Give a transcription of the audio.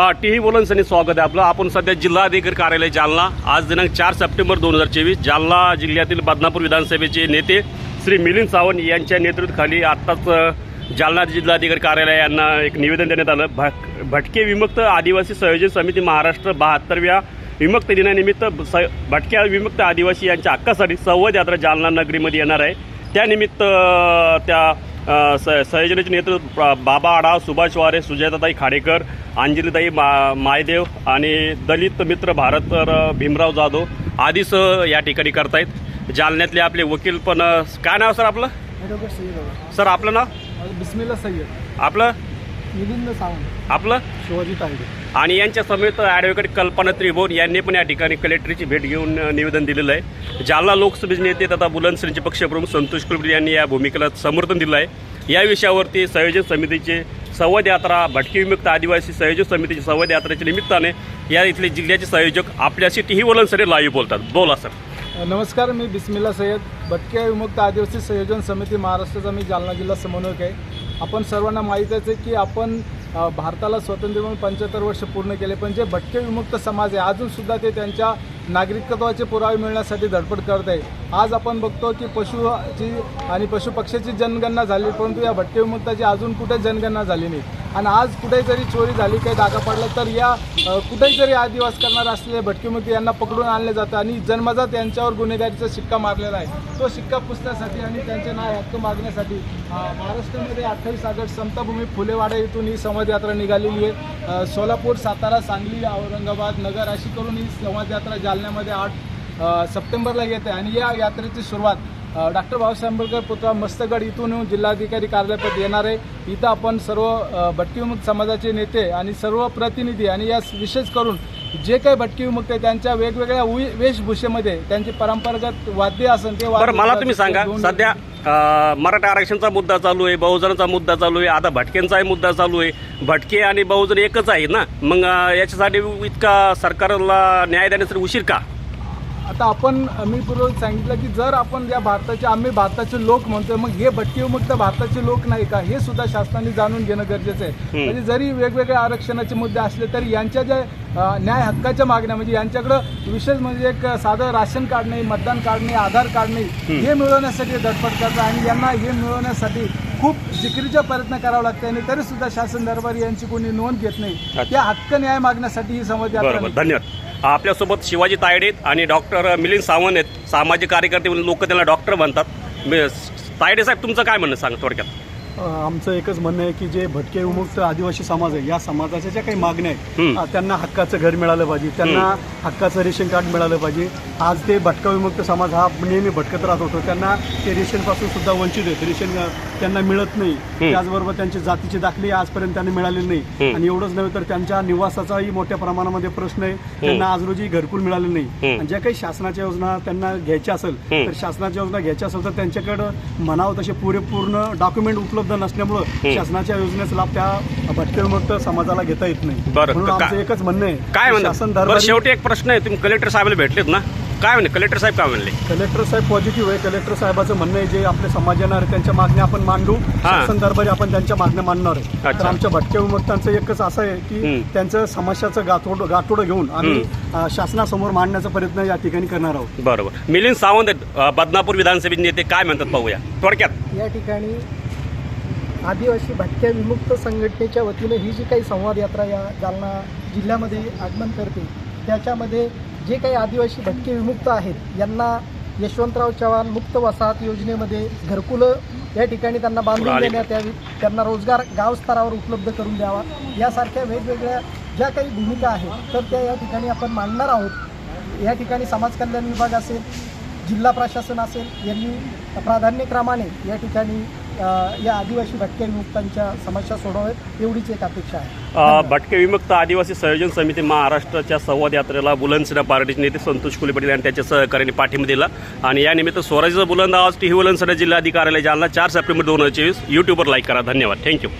टीही V स्वागत आहे आपलं. आपण सध्या जिल्हाधिकारी कार्यालय जालना. आज दिनांक चार सप्टेंबर दोन हजार चोवीस जालना जिल्ह्यातील बदनापूर विधानसभेचे नेते श्री मिलिंद सावंत यांच्या नेतृत्वाखाली आत्ताच जालना जिल्हाधिकारी कार्यालय यांना एक निवेदन देण्यात आलं. भट भटके विमुक्त आदिवासी संयोजन समिती महाराष्ट्र बहात्तरव्या विमुक्त दिनानिमित्त स भटक्या विमुक्त आदिवासी यांच्या हक्कासाठी संवाद यात्रा जालना नगरीमध्ये येणार आहे. त्यानिमित्त त्या स संयोजनेचे नेतृत्व बाबा आढाव सुभाष वारे सुजाताताई खाडेकर अंजलीताई मा मायदेव आणि दलित मित्र भारत भीमराव जाधव आदीसह या ठिकाणी करतायत. जालन्यातले आपले वकील पण काय नाव सर आपलं. सर आपलं नाव? बिस्मिल्ला सय्यद. आपलं? मिलिंद सावंत. आपलं? शिवाजी आणि यांच्या समेत ॲडव्होकेट कल्पना त्रिभुवन यांनी पण या ठिकाणी कलेक्टरची भेट घेऊन निवेदन दिलेलं आहे. जालना लोकसभेचे नेते तथा बुलंदश्रेणीचे पक्षप्रमुख संतोष कुलकर्णी यांनी या भूमिकेला समर्थन दिलं आहे. या विषयावरती संयोजन समितीचे संवाद यात्रा भटकी विमुक्त आदिवासी संयोजन समितीची संवाद यात्रेच्या निमित्ताने या इथले जिल्ह्याचे संयोजक आपल्याशी टीव्ही बोलून लाईव्ह बोलतात. बोला सर. नमस्कार मी बिस्मिल्ला सय्यद. भटक्या विमुक्त आदिवासी संयोजन समिती महाराष्ट्राचा मी जालना जिल्हा समन्वयक आहे. आपण सर्वांना माहीतच आहे की आपण भारताला स्वातंत्र्य म्हणून पंच्याहत्तर वर्ष पूर्ण केले पण जे भटके विमुक्त समाज आहे अजूनसुद्धा ते त्यांच्या नागरिकत्वाचे पुरावे मिळण्यासाठी धडपड करत आहे. आज आपण बघतो की पशुची आणि पशुपक्ष्याची जनगणना झाली परंतु या भटके विमुक्ताची अजून कुठे जनगणना झाली नाही. आणि आज कुठे जरी चोरी झाली काही धागा पडला तर या कुठेही जरी आदिवास करणार असलेले भटकेमुक्ती यांना पकडून आणले जातं आणि जन्मजात यांच्यावर गुन्हेगारीचा शिक्का मारलेला आहे. तो शिक्का पुसण्यासाठी आणि त्यांचे नाव हक्क मागण्यासाठी महाराष्ट्रामध्ये अठ्ठावीस ऑगस्ट समताभूमी फुलेवाडा येथून ही संवादयात्रा निघालेली आहे. सोलापूर सातारा सांगली औरंगाबाद नगर अशी करून ही संवाद यात्रा जालन्यामध्ये आठ सप्टेंबरला येते आणि या यात्रेची सुरुवात डॉक्टर बाबासाहेब आंबेडकर पुतळा मस्तगड इथून येऊन जिल्हाधिकारी कार्यालयात येणार आहे. इथं आपण सर्व अ, भटकी विमुक्त समाजाचे नेते आणि सर्व प्रतिनिधी आणि या विशेष करून जे काही भटकी विमुक्त आहे त्यांच्या वेगवेगळ्या वेशभूषेमध्ये त्यांची परंपरागत वाद्य असेल ते मला तुम्ही सांगा सध्या मराठा आरक्षणचा मुद्दा चालू आहे बहुजनाचा मुद्दा चालू आहे आता भटक्यांचाही मुद्दा चालू आहे. भटके आणि बहुजन एकच आहे ना? मग याच्यासाठी इतका सरकारला न्याय देण्यासाठी उशीर का? आता आपण मी पूर्वी सांगितलं की जर आपण या भारताचे आम्ही भारताचे लोक म्हणतोय मग हे भटकी विमुक्त भारताचे लोक नाही का? हे सुद्धा शासनाने जाणून घेणं गरजेचं आहे. म्हणजे जरी वेगवेगळे आरक्षणाचे मुद्दे असले तरी यांच्या ज्या न्याय हक्काच्या मागण्या म्हणजे यांच्याकडं विशेष म्हणजे एक साधं राशन कार्ड नाही मतदान कार्ड नाही आधार कार्ड नाही हे मिळवण्यासाठी धडपड करतात आणि यांना हे मिळवण्यासाठी खूप जिकरीचा प्रयत्न करावा लागतो आणि तरी सुद्धा शासन दरबारी यांची कोणी नोंद घेत नाही. त्या हक्क न्याय मागण्यासाठी ही बरोबर. धन्यवाद. आपल्यासोबत शिवाजी तायडे आहेत आणि डॉक्टर मिलिंद सावंत आहेत. सामाजिक कार्यकर्ते म्हणून लोक त्यांना डॉक्टर म्हणतात. तायडे साहेब तुमचं काय म्हणणं सांग थोडक्यात? आमचं एकच म्हणणं आहे की जे भटके विमुक्त आदिवासी समाज आहे या समाजाच्या ज्या काही मागण्या आहेत त्यांना हक्काचं घर मिळालं पाहिजे त्यांना हक्काचं रेशन कार्ड मिळालं पाहिजे. आज ते भटका विमुक्त समाज हा नेहमी भटकत राहत होतो. त्यांना ते रेशनपासून सुद्धा वंचित आहेत. रेशन त्यांना मिळत नाही. त्याचबरोबर त्यांचे जातीचे दाखले आजपर्यंत त्यांना मिळालेले नाही. आणि एवढंच नव्हे तर त्यांच्या निवासाचाही मोठ्या प्रमाणामध्ये प्रश्न आहे. त्यांना आज रोजी घरकुल मिळाले नाही. आणि ज्या काही शासनाच्या योजना त्यांना घ्यायच्या असेल तर शासनाच्या योजना घ्यायच्या असेल तर त्यांच्याकडं म्हणावं तसे पुरेपूर्ण डॉक्युमेंट उपलब्ध नसल्यामुळं शासनाच्या योजनेचा लाभ त्या भटके विमुक्त समाजाला घेता येत नाही. बरं, म्हणून का- आमचं एकच म्हणणं आहे काय म्हणतात शासन दरबारी शेवटी एक प्रश्न आहे. तुम्ही कलेक्टर साहेबाला भेटलेत ना? काय म्हणले? कलेक्टर साहेब काय म्हणले? कलेक्टर साहेब पॉझिटिव्ह आहे. कलेक्टर साहेबाचं म्हणणं आहे जे आपले समाज येणार आहे, त्यांच्या मागण्या आपण मांडू शासन दरबारी आपण त्यांच्या मागण्या मांडणार आहे. अच्छा. तर आमच्या भटक्या विमुक्तांचं एकच असं आहे की. त्यांचं समस्याचं गाठोड गाठोडं घेऊन आम्ही अ, शासनासमोर मांडण्याचा प्रयत्न या ठिकाणी करणार आहोत. बरोबर. मिलिंद सावंत आहेत अ, बदनापूर विधानसभेचे नेते. काय म्हणतात पाहूया? थोडक्यात. या ठिकाणी आदिवासी भटक्या विमुक्त संघटनेच्या वतीने ही जी काही संवाद यात्रा या जालना जिल्ह्यामध्ये आगमन करते त्याच्यामध्ये जे काही आदिवासी भटके विमुक्त आहेत यांना यशवंतराव चव्हाण मुक्त वसाहत योजनेमध्ये घरकुलं या ठिकाणी त्यांना बांधून. देण्यात यावी त्यांना रोजगार गाव स्तरावर उपलब्ध करून द्यावा यासारख्या वेगवेगळ्या ज्या काही भूमिका आहेत तर त्या या ठिकाणी आपण मांडणार आहोत या ठिकाणी समाज कल्याण विभाग असेल जिल्हा प्रशासन असेल यांनी प्राधान्यक्रमाने या ठिकाणी या आदिवासी भटक्या विमुक्तांच्या समस्या सोडवाव्यात एवढीच एक अपेक्षा आहे. भटके विमुक्त आदिवासी संयोजन समिती महाराष्ट्राच्या संवाद यात्रेला बुलंदसेना पार्टीचे नेते संतोष कुले पाटील आणि त्याच्या सहकार्याने पाठिंबा दिला. आणि या निमित्त स्वराज्याचा बुलंद आवाज टी व्ही बुलंदसरा जिल्हाधिकाऱ्यालय जालना चार सप्टेंबर दोन हजार चोवीस यूट्यूबवर लाईक करा. धन्यवाद. थँक्यू